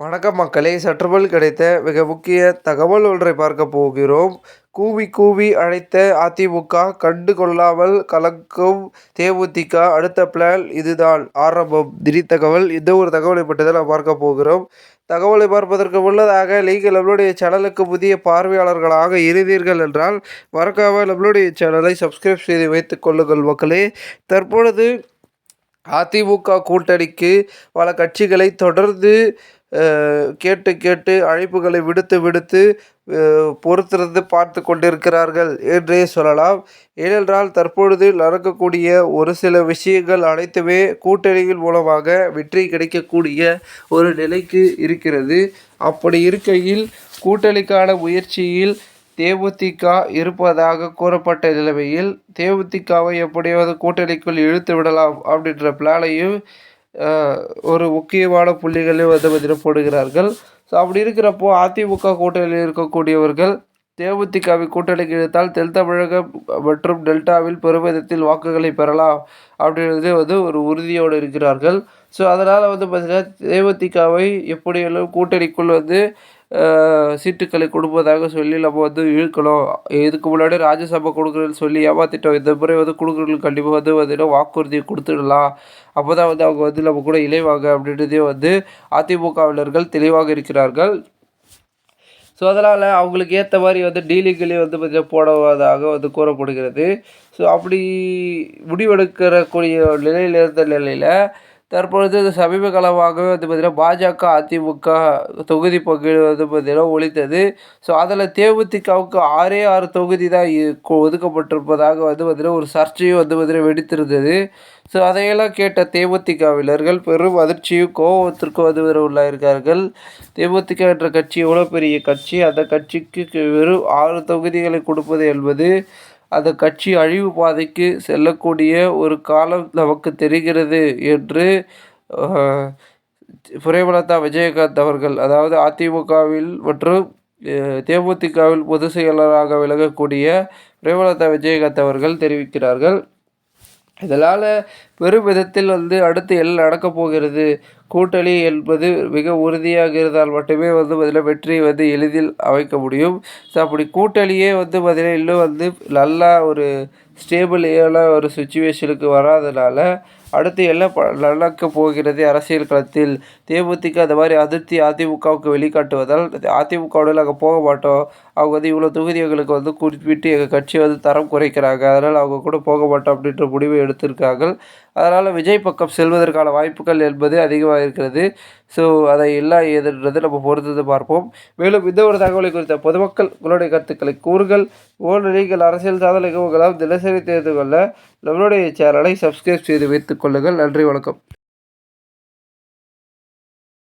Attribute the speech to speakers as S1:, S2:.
S1: வணக்கம் மக்களே சற்றுபல் கிடைத்த மிக முக்கிய தகவல் ஒன்றை பார்க்க போகிறோம். கூவி கூவி அழைத்த அதிமுக கண்டு கொள்ளாமல் கலக்கும் தேமுதிக அடுத்த பிளான் இதுதான். ஆரம்பம். திடீர் தகவல் இந்த ஒரு தகவலை பற்றி நாம் பார்க்க போகிறோம். தகவலை பார்ப்பதற்கு முன்னதாக நீங்கள் நம்மளுடைய சேனலுக்கு புதிய பார்வையாளர்களாக இருந்தீர்கள் என்றால் மறக்காமல் நம்மளுடைய சேனலை சப்ஸ்கிரைப் செய்து வைத்துக் கொள்ளுங்கள் மக்களே. தற்பொழுது அதிமுக கூட்டணிக்கு பல கட்சிகளை தொடர்ந்து கேட்டு கேட்டு அழைப்புகளை விடுத்து விடுத்து பொறுத்திருந்து பார்த்து கொண்டிருக்கிறார்கள் என்றே சொல்லலாம். ஏனென்றால் தற்பொழுது நடக்கக்கூடிய ஒரு சில விஷயங்கள் அனைத்துமே கூட்டணியின் மூலமாக வெற்றி கிடைக்கக்கூடிய ஒரு நிலைக்கு இருக்கிறது. அப்படி இருக்கையில் கூட்டணிக்கான முயற்சியில் தேமுதிக இருப்பதாக கூறப்பட்ட நிலைமையில் தேமுதிகவை எப்படியாவது கூட்டணிக்குள் இழுத்து விடலாம் அப்படின்ற பிளானையும் ஒரு முக்கியமான புள்ளிகளையும் வந்து பார்த்திங்கன்னா போடுகிறார்கள். ஸோ அப்படி இருக்கிறப்போ அதிமுக கூட்டணியில் இருக்கக்கூடியவர்கள் தேமுதிகவை கூட்டணிக்கு இழுத்தால் தென் தமிழகம் மற்றும் டெல்டாவில் பெருமிதத்தில் வாக்குகளை பெறலாம் அப்படின்றது வந்து ஒரு உறுதியோடு இருக்கிறார்கள். ஸோ அதனால் வந்து பார்த்திங்கன்னா தேமுதிகவை எப்படியெல்லாம் கூட்டணிக்குள் வந்து சீட்டுக்களை கொடுப்பதாக சொல்லி நம்ம வந்து இழுக்கணும் இதுக்கு முன்னாடி ராஜ்யசபா கொடுக்குறதுன்னு சொல்லி ஏமாற்றிட்டோம் இந்த முறை வந்து கொடுக்குறதுக்கு கண்டிப்பாக வந்து பார்த்திங்கன்னா வாக்குறுதி கொடுத்துடலாம். அப்போ தான் வந்து அவங்க வந்து நம்ம கூட இணைவாங்க அப்படின்றதே வந்து அதிமுகவினர்கள் தெளிவாக இருக்கிறார்கள். ஸோ அதனால் அவங்களுக்கு ஏற்ற மாதிரி வந்து டீலிங்களையும் வந்து கொஞ்சம் போடுவதாக வந்து கூறப்படுகிறது. ஸோ அப்படி முடிவெடுக்கிறக்கூடிய நிலையில் இருந்த நிலையில் தற்பொழுது சமீப காலமாகவே வந்து பார்த்திங்கன்னா பாஜக அதிமுக தொகுதி பங்கீடு வந்து பார்த்திங்கன்னா ஒழித்தது. ஸோ அதில் தேமுதிகவுக்கு ஆறே ஆறு தொகுதி தான் ஒதுக்கப்பட்டிருப்பதாக வந்து பார்த்திங்கன்னா ஒரு சர்ச்சையும் வந்து பார்த்திங்கன்னா வெடித்திருந்தது. ஸோ அதையெல்லாம் கேட்ட தேமுதிகவினர்கள் பெரும் அதிர்ச்சியும் கோபத்திற்கும் வந்து உள்ளாயிருக்கார்கள். தேமுதிக என்ற கட்சி எவ்வளோ பெரிய கட்சி? அந்த கட்சிக்கு வெறும் ஆறு தொகுதிகளை கொடுப்பது என்பது அந்த கட்சி அழிவு பாதைக்கு செல்லக்கூடிய ஒரு காலம் நமக்கு தெரிகிறது என்று பிரேமலதா விஜயகாந்த் அவர்கள் அதாவது அதிமுகவில் மற்றும் தேமுதிகவில் பொதுச் செயலராக விலகக்கூடிய பிரேமலதா விஜயகாந்த் அவர்கள் தெரிவிக்கிறார்கள். இதனால் பெரும் விதத்தில் வந்து அடுத்து எல்லாம் நடக்கப் போகிறது. கூட்டணி என்பது மிக உறுதியாக இருந்தால் மட்டுமே வந்து பார்த்திங்கன்னா வெற்றியை வந்து எளிதில் அமைக்க முடியும். ஸோ அப்படி கூட்டணியே வந்து பார்த்திங்கன்னா இன்னும் வந்து நல்லா ஒரு ஸ்டேபிளான ஒரு சுச்சுவேஷனுக்கு வராதனால அடுத்து எல்லாம் ப போகிறது அரசியல் களத்தில். தேமுதிக அந்த மாதிரி அதிருப்தி அதிமுகவுக்கு வெளிக்காட்டுவதால் அதிமுகவோட நாங்கள் போக மாட்டோம். அவங்க வந்து இவ்வளோ தொகுதி எங்களுக்கு வந்து குறிப்பிட்டு எங்கள் கட்சி வந்து தரம் குறைக்கிறாங்க. அதனால் அவங்க கூட போக மாட்டோம் அப்படின்ற முடிவை எடுத்திருக்காங்க அதனால் விஜய் பக்கம் செல்வதற்கான வாய்ப்புகள் என்பது அதிகமாக இருக்கிறது. ஸோ அதை எல்லாம் ஏதுன்றது நம்ம பொறுத்தது பார்ப்போம். மேலும் இந்த ஒரு தகவலை குறித்த பொதுமக்கள் உங்களுடைய கருத்துக்களை கூறுகள் போன்ற நீங்கள் அரசியல் சாதனை தினசரி தெரிந்து கொள்ள நம்மளுடைய சேனலை சப்ஸ்கிரைப் செய்து வைத்துக் கொள்ளுங்கள். நன்றி வணக்கம்.